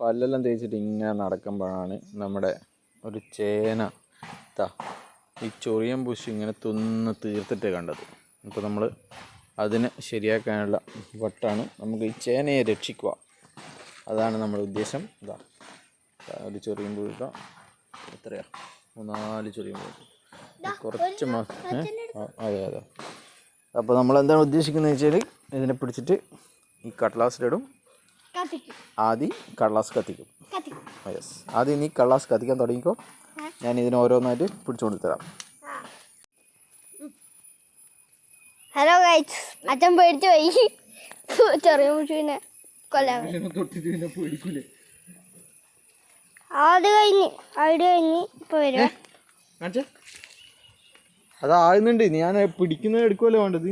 പല്ലെല്ലാം തേച്ചിട്ട് ഇങ്ങനെ നടക്കുമ്പോഴാണ് നമ്മുടെ ഒരു ചേന. താ ഈ ചൊറിയൻ പുഷ് ഇങ്ങനെ തിന്ന് തീർത്തിട്ട് കണ്ടത്. അപ്പോൾ നമ്മൾ അതിനെ ശരിയാക്കാനുള്ള വട്ടാണ് നമുക്ക് ഈ ചേനയെ രക്ഷിക്കുക. അതാണ് നമ്മുടെ ഉദ്ദേശം. ഇതാ ഒരു ചെറിയ പുഴുക്ക എത്രയാ? മൂന്നാൽ ചെറിയ പുഴുക്ക കുറച്ച് മാ ഏ? ആ, അതെ അതെ. അപ്പോൾ നമ്മൾ എന്താണ് ഉദ്ദേശിക്കുന്നത് വെച്ചാൽ ഇതിനെ പിടിച്ചിട്ട് ഈ കട്ലാസിലിടും. ആദ്യം കള്ളാസ് കത്തിക്കും. യെസ് ആദ്യം നീ കള്ളാസ് കത്തിക്കാൻ തുടങ്ങിക്കോ. ഞാൻ ഇതിന് ഓരോന്നായിട്ട് പിടിച്ചുകൊണ്ട് തരാം ഹലോ ഗൈസ് അച്ഛൻ പേടിച്ചു പോയി. ചെറിയ മുഷുവിനെ കൊല്ലാൻ. അത് കഴിഞ്ഞ് അവിടെ കഴിഞ്ഞ് ഇപ്പൊ വരും അത് ആഴുന്നുണ്ട്. ഞാൻ പിടിക്കുന്നത് എടുക്കുമല്ലോ വേണ്ടത്?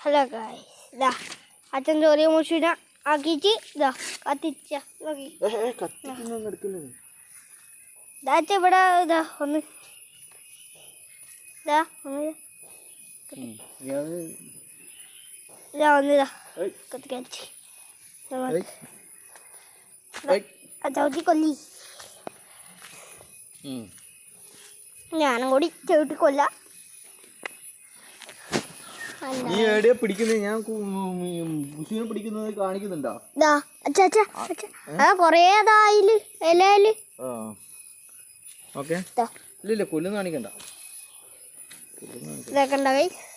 ഹലോ ഗൈസ് അച്ഛൻ ചെറിയ മുഷുവിനെ ആക്കിയിട്ട് ഇതാ കത്തിച്ച നോക്കി. ഇവിടെ ഇതാ ഒന്ന്. ഇതാ ഒന്ന്. ഇതാ ചവിട്ടി കൊല്ലി. ഞാനും കൂടി ചവിട്ടി കൊല്ലാം. നീ എവിടെയാ പിടിക്കുന്നത് ഞാൻ പുഷുവിനെ പിടിക്കുന്നത് കാണിക്കുന്നുണ്ടോ? ദാ, അച്ഛാ, അച്ഛാ, അച്ഛാ. ആ കൊറേ അതായിൽ ഇലയിൽ. ഓക്കെ. ദാ, ഇല്ല ഇല്ല കൊല്ലുന്ന കാണിക്കണ്ട.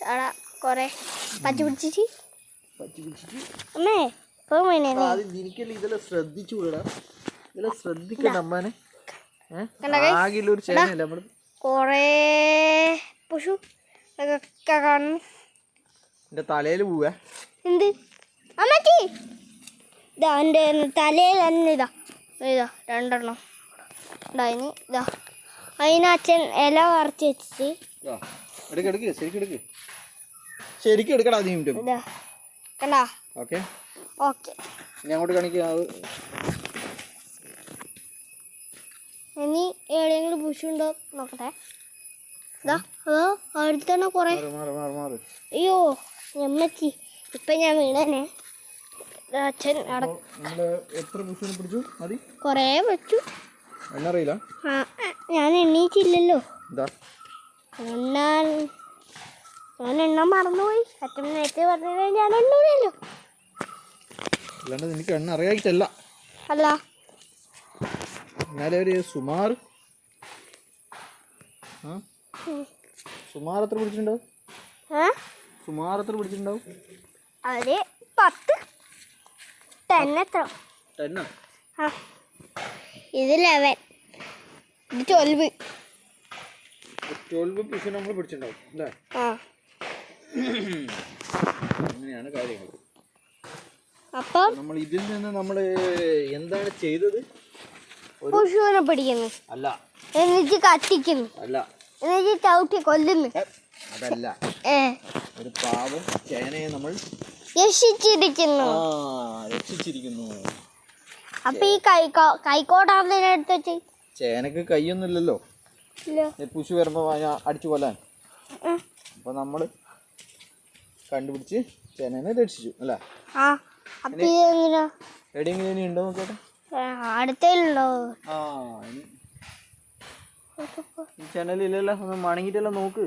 അവിടെ കൊറേ പച്ച പിടിച്ചിട്ട്. അമ്മേ ഇതെല്ലാം ശ്രദ്ധിച്ചു വിടാ. ഇതെല്ലാം ശ്രദ്ധിക്കണ്ട അമ്മാനെ? ആകെ ഒരു നമ്മൾ കൊറേ പശു ഇതൊക്കെ കാണുന്നു. എന്റെ തലയിൽ പോവേ. എന്ത്? അമ്മച്ചി! ഇതാ എന്റെ തലയിൽ തന്നെ ഇതാ. ഇതാ രണ്ടെണ്ണം. ഉണ്ടായിന് ഇതാ. അതിനച്ഛൻ ഇല വറച്ച് വെച്ചിട്ട് ശരിക്കും എടുക്ക്. ശരിക്കും എടുക്കടാ നീ ഇതാ. കണ്ടാ? ഓക്കെ. ഓക്കെ. ഞാൻ അങ്ങോട്ട് കാണിക്കുക അത്. ഇനി എവിടെയെങ്കിലും പുഷുണ്ടോ നോക്കട്ടെ. ഇതാ അതോ അടുത്ത് കുറേ? അയ്യോ. ഞമ്മച്ചി ഇപ്പൊ ഞാൻ വീണനെ. അച്ഛൻ എത്ര പിടിച്ചു മതി. കുറേ വെച്ചു ആ, ഞാൻ എണ്ണീച്ചില്ലല്ലോ എണ്ണാൻ ഞാൻ എണ്ണ മറന്നുപോയി. അച്ഛൻ നേരത്തെ പറഞ്ഞത് ഞാൻ എണ്ണൂലല്ലോ. അല്ലാണ്ട് നിനക്ക് എണ്ണ അറിയായിട്ടല്ല. അല്ല. എന്നാലും ഒരു സുമാർ സുമാർ എത്ര പിടിച്ചിട്ടുണ്ട് ഏ സുമാർ എത്ര പിടിച്ചിട്ടുണ്ടാവും. ഒരു പത്ത്. ടെൻ എത്ര? ടെന്നാ ആ. ഇത് ലെവൻ ഇത് ട്വൽവ് ട്വൽവ് പിഷ് നമ്മൾ പിടിച്ചിട്ടുണ്ടാവും അല്ലേ? ആ. അങ്ങനെയാണ് കാര്യങ്ങൾ. അപ്പം നമ്മൾ ഇതിൽ നിന്ന് നമ്മൾ എന്താണ് ചെയ്തത്? പശുവിനെ പിടിക്കുന്നു. അല്ല. എന്നിട്ട് കത്തിക്കുന്നു. അല്ല. എന്നിട്ട് ചവിട്ടി കൊല്ലുന്നു. അതല്ല. ഏ. ഒരു പാവം ചേനയെ നമ്മൾ രക്ഷിച്ചിരിക്കുന്നു. രക്ഷിച്ചിരിക്കുന്നു. അപ്പൊ ഈ കൈക്കോ കൈക്കോട്ടാണ് എടുത്ത് വെച്ച്? ചേനക്ക് കൈയൊന്നുമില്ലല്ലോ. ഇല്ല. വരുമ്പോ അടിച്ചു കൊല്ലാൻ. അപ്പൊ നമ്മൾ കണ്ടുപിടിച്ച് ചേനനെ രക്ഷിച്ചു അല്ലേ? എവിടെയെങ്കിലും ഇനി ഉണ്ടോ നോക്കട്ടെ അടുത്തുണ്ടോ ആ ഈ ചാനലില്ലല്ലോ ഒന്ന് മണങ്ങിട്ടല്ലോ നോക്ക്.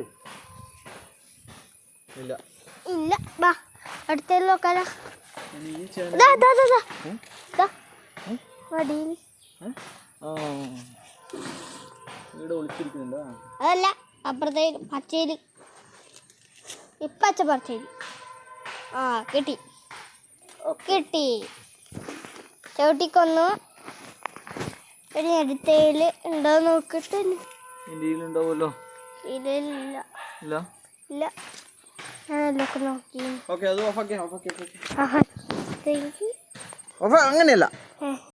ഇല്ല. ഇല്ല. വാ അടുത്തേൽ നോക്കാലോ. അതല്ല അപ്പുറത്തെ പച്ചയിൽ. ഇപ്പച്ച പച്ചയിൽ ആ കിട്ടി. കിട്ടി. ചവിട്ടിക്കൊന്നു. ഇനി അടുത്തേൽ ഉണ്ടോ നോക്കിട്ട് ഇല്ല ഇല്ല. ഇല്ല. ഓക്കെ അത് ഓഫാക്കി ഓഫാക്കി ഓഫാക്കി അങ്ങനെയല്ല